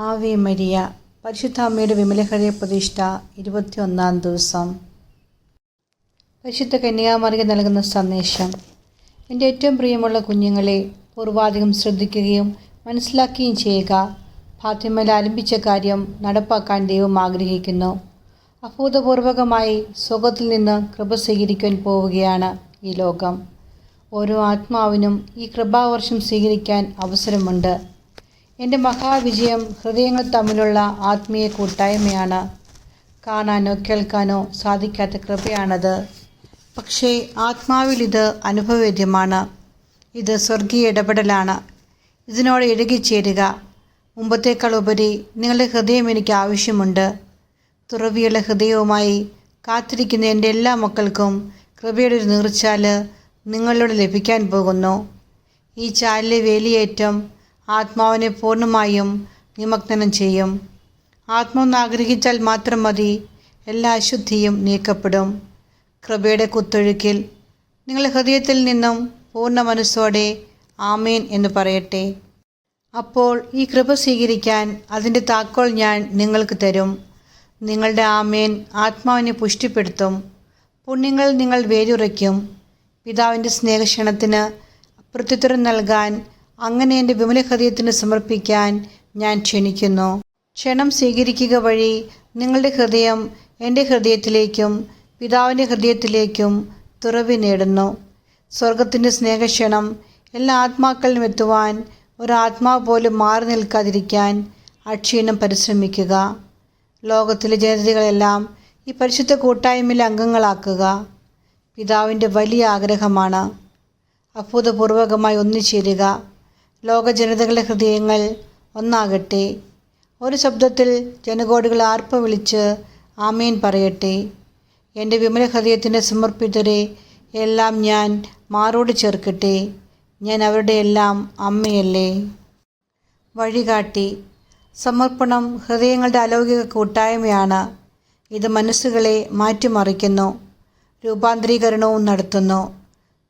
Ave Maria പരിശുദ്ധ അമ്മയുടെ വിമലഹൃദയ പ്രതിഷ്ഠ ഇരുപത്തിയൊന്നാം ദിവസം. പരിശുദ്ധ കന്യാമറിയ നൽകുന്ന സന്ദേശം. എന്റെ ഏറ്റവും പ്രിയമുള്ള കുഞ്ഞുങ്ങളെ പൂർവാധികം ശ്രദ്ധിക്കുകയും മനസ്സിലാക്കുകയും ചെയ്യുക. ഫാത്തിമയിൽ ആരംഭിച്ച കാര്യം നടപ്പാക്കാൻ ദൈവം ആഗ്രഹിക്കുന്നു. അഭൂതപൂർവകമായി സുഖത്തിൽ നിന്ന് കൃപ സ്വീകരിക്കാൻ പോവുകയാണ് ഈ ലോകം. ഓരോ ആത്മാവിനും ഈ കൃപാവർഷം സ്വീകരിക്കാൻ അവസരമുണ്ട്. എന്റെ മഹാവിജയം ഹൃദയങ്ങൾ തമ്മിലുള്ള ആത്മീയ കൂട്ടായ്മയാണ്. കാണാനോ കേൾക്കാനോ സാധിക്കാത്ത കൃപയാണത്. പക്ഷേ ആത്മാവിൽ ഇത് അനുഭവവേദ്യമാണ്. ഇത് സ്വർഗീയ ഇടപെടലാണ്. ഇതിനോട് ഇഴുകിച്ചേരുക മുമ്പത്തേക്കാൾ ഉപരി നിങ്ങളുടെ ഹൃദയം എനിക്ക് ആവശ്യമുണ്ട്. തുറവിയുള്ള ഹൃദയവുമായി കാത്തിരിക്കുന്ന എന്റെ എല്ലാ മക്കൾക്കും കൃപയുടെ ഒരു നീർച്ചാൽ നിങ്ങളിലൂടെ ലഭിക്കാൻ പോകുന്നു. ഈ ചാലിലെ വേലിയേറ്റം ആത്മാവിനെ പൂർണമായും നിമഗ്നം ചെയ്യും. ആത്മാവെന്ന് ആഗ്രഹിച്ചാൽ മാത്രം മതി. എല്ലാ അശുദ്ധിയും നീക്കപ്പെടും. കൃപയുടെ കുത്തൊഴുക്കിൽ നിങ്ങളുടെ ഹൃദയത്തിൽ നിന്നും പൂർണ മനസ്സോടെ ആമേൻ എന്ന് പറയട്ടെ. അപ്പോൾ ഈ കൃപ സ്വീകരിക്കാൻ അതിന്റെ താക്കോൽ ഞാൻ നിങ്ങൾക്ക് തരും. നിങ്ങളുടെ ആമേൻ ആത്മാവിനെ പുഷ്ടിപ്പെടുത്തും. പുണ്യങ്ങൾ നിങ്ങൾ വേരുറയ്ക്കും. പിതാവിന്റെ സ്നേഹക്ഷണത്തിന് പ്രത്യുത്തരം നൽകാൻ അങ്ങനെ എന്റെ വിമല ഹൃദയത്തിന് സമർപ്പിക്കാൻ ഞാൻ ക്ഷണിക്കുന്നു. ക്ഷണം സ്വീകരിക്കുക വഴി നിങ്ങളുടെ ഹൃദയം എന്റെ ഹൃദയത്തിലേക്കും പിതാവിന്റെ ഹൃദയത്തിലേക്കും തുറവി നേടുന്നു. സ്വർഗത്തിന്റെ സ്നേഹക്ഷണം എല്ലാ ആത്മാക്കളിലും എത്തുവാൻ ഒരാത്മാവ് പോലും മാറി നിൽക്കാതിരിക്കാൻ അക്ഷീണം പരിശ്രമിക്കുക. ലോകത്തിലെ ജനതകളെല്ലാം ഈ പരിശുദ്ധ കൂട്ടായ്മയിലെ അംഗങ്ങളാക്കുക. പിതാവിന്റെ വലിയ ആഗ്രഹമാണ്. അഭൂതപൂർവകമായി ഒന്നുചേരുക ലോക ജനതകളുടെ ഹൃദയങ്ങൾ ഒന്നാകട്ടെ. ഒരു ശബ്ദത്തിൽ ജനകോടികൾ ആർപ്പ വിളിച്ച് ആമീൻ പറയട്ടെ. എന്റെ വിമല ഹൃദയത്തിന്റെ സമർപ്പിതരെ എല്ലാം ഞാൻ മാറോട് ചേർക്കട്ടെ. ഞാൻ അവരുടെ എല്ലാം അമ്മയല്ലേ. വഴികാട്ടി. സമർപ്പണം ഹൃദയങ്ങളുടെ അലൗകിക കൂട്ടായ്മയാണ്. ഇത് മനസ്സുകളെ മാറ്റിമറിക്കുന്നു. രൂപാന്തരീകരണവും നടത്തുന്നു.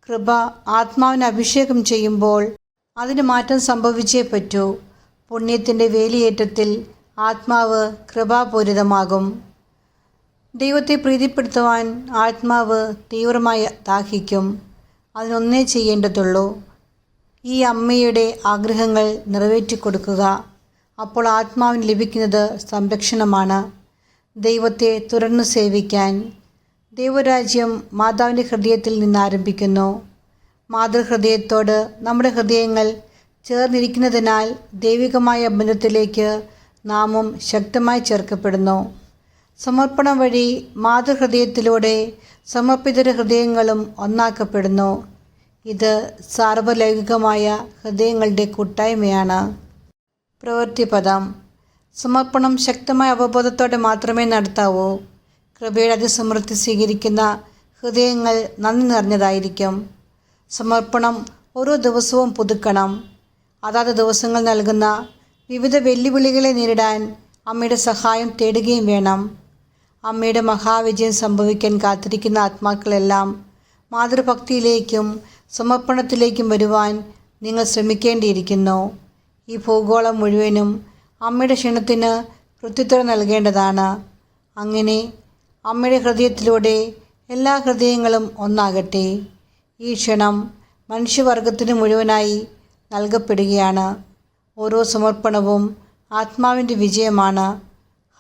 കൃപ ആത്മാവിന് അഭിഷേകം ചെയ്യുമ്പോൾ അതിന് മാറ്റം സംഭവിച്ചേ പറ്റൂ. പുണ്യത്തിന്റെ വേലിയേറ്റത്തിൽ ആത്മാവ് കൃപാപൂരിതമാകും. ദൈവത്തെ പ്രീതിപ്പെടുത്തുവാൻ ആത്മാവ് തീവ്രമായി ദാഹിക്കും. അതിനൊന്നേ ചെയ്യേണ്ടതുള്ളൂ. ഈ അമ്മയുടെ ആഗ്രഹങ്ങൾ നിറവേറ്റിക്കൊടുക്കുക. അപ്പോൾ ആത്മാവിന് ലഭിക്കുന്നത് സംരക്ഷണമാണ്. ദൈവത്തെ തുറന്നു സേവിക്കാൻ. ദൈവരാജ്യം മാതാവിന്റെ ഹൃദയത്തിൽ നിന്ന് ആരംഭിക്കുന്നു. മാതൃഹൃദയത്തോട് നമ്മുടെ ഹൃദയങ്ങൾ ചേർന്നിരിക്കുന്നതിനാൽ ദൈവികമായ ബന്ധത്തിലേക്ക് നാമും ശക്തമായി ചേർക്കപ്പെടുന്നു. സമർപ്പണം വഴി മാതൃഹൃദയത്തിലൂടെ സമർപ്പിതര ഹൃദയങ്ങളും ഒന്നാക്കപ്പെടുന്നു. ഇത് സാർവലൗകികമായ ഹൃദയങ്ങളുടെ കൂട്ടായ്മയാണ്. പ്രവൃത്തിപദം സമർപ്പണം ശക്തമായ അവബോധത്തോടെ മാത്രമേ നടത്താവൂ. കൃപയുടെ അതിസമൃദ്ധി സ്വീകരിക്കുന്ന ഹൃദയങ്ങൾ നന്ദി നിറഞ്ഞതായിരിക്കും. സമർപ്പണം ഓരോ ദിവസവും പുതുക്കണം. അതാത് ദിവസങ്ങൾ നൽകുന്ന വിവിധ വെല്ലുവിളികളെ നേരിടാൻ അമ്മയുടെ സഹായം തേടുകയും വേണം. അമ്മയുടെ മഹാവിജയം സംഭവിക്കാൻ കാത്തിരിക്കുന്ന ആത്മാക്കളെല്ലാം മാതൃഭക്തിയിലേക്കും സമർപ്പണത്തിലേക്കും വരുവാൻ നിങ്ങൾ ശ്രമിക്കേണ്ടിയിരിക്കുന്നു. ഈ ഭൂഗോളം മുഴുവനും അമ്മയുടെ ക്ഷണത്തിന് പ്രത്യുത്തരം നൽകേണ്ടതാണ്. അങ്ങനെ അമ്മയുടെ ഹൃദയത്തിലൂടെ എല്ലാ ഹൃദയങ്ങളും ഒന്നാകട്ടെ. ഈ ക്ഷണം മനുഷ്യവർഗത്തിന് മുഴുവനായി നൽകപ്പെടുകയാണ്. ഓരോ സമർപ്പണവും ആത്മാവിന്റെ വിജയമാണ്.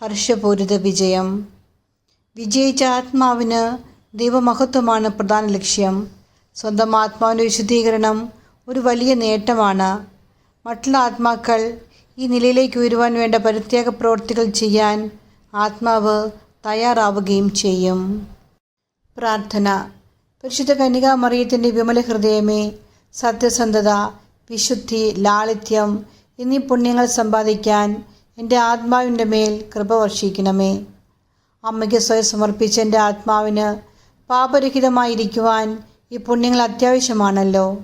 ഹർഷപൂരിത വിജയം. വിജയിച്ച ആത്മാവിന് ദൈവമഹത്വമാണ് പ്രധാന ലക്ഷ്യം. സ്വന്തം ആത്മാവിന്റെ വിശുദ്ധീകരണം ഒരു വലിയ നേട്ടമാണ്. മറ്റുള്ള ആത്മാക്കൾ ഈ നിലയിലേക്ക് ഉയരുവാൻ വേണ്ട പ്രത്യേക പ്രവൃത്തികൾ ചെയ്യാൻ ആത്മാവ് തയ്യാറാവുകയും ചെയ്യും. പ്രാർത്ഥന. പരിശുദ്ധ കന്യകാമറിയത്തിന്റെ വിമല ഹൃദയമേ സത്യസന്ധത വിശുദ്ധി ലാളിത്യം എന്നീ പുണ്യങ്ങൾ സമ്പാദിക്കാൻ എന്റെ ആത്മാവിന്റെ മേൽ കൃപ വർഷിക്കണമേ. അമ്മയ്ക്ക് സ്വയം സമർപ്പിച്ച എന്റെ ആത്മാവിന് പാപരഹിതമായിരിക്കുവാൻ ഈ പുണ്യങ്ങൾ അത്യാവശ്യമാണല്ലോ.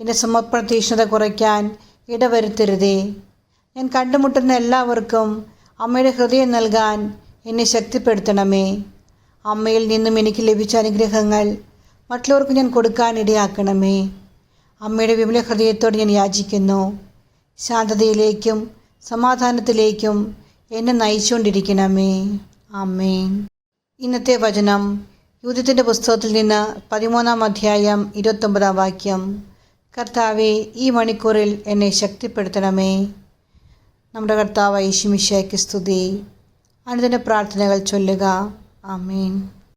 എന്റെ സമർപ്പണ തീക്ഷ്ണത കുറയ്ക്കാൻ ഇടവരുത്തരുതേ. ഞാൻ കണ്ടുമുട്ടുന്ന എല്ലാവർക്കും അമ്മയുടെ ഹൃദയം നൽകാൻ എന്നെ ശക്തിപ്പെടുത്തണമേ. അമ്മയിൽ നിന്നും എനിക്ക് ലഭിച്ച അനുഗ്രഹങ്ങൾ മറ്റുള്ളവർക്ക് ഞാൻ കൊടുക്കാനിടയാക്കണമേ അമ്മയുടെ വിമല ഹൃദയത്തോട് ഞാൻ യാചിക്കുന്നു. ശാന്തതയിലേക്കും സമാധാനത്തിലേക്കും എന്നെ നയിച്ചുകൊണ്ടിരിക്കണമേ. ആമേൻ. ഇന്നത്തെ വചനം യൂതിത്തിന്റെ പുസ്തകത്തിൽ നിന്ന് പതിമൂന്നാം അധ്യായം ഇരുപത്തൊമ്പതാം വാക്യം. കർത്താവെ ഈ മണിക്കൂറിൽ എന്നെ ശക്തിപ്പെടുത്തണമേ. നമ്മുടെ കർത്താവ് യേശുമിശയ്ക്ക് സ്തുതി. അനുദിന പ്രാർത്ഥനകൾ ചൊല്ലുക. ആമേൻ.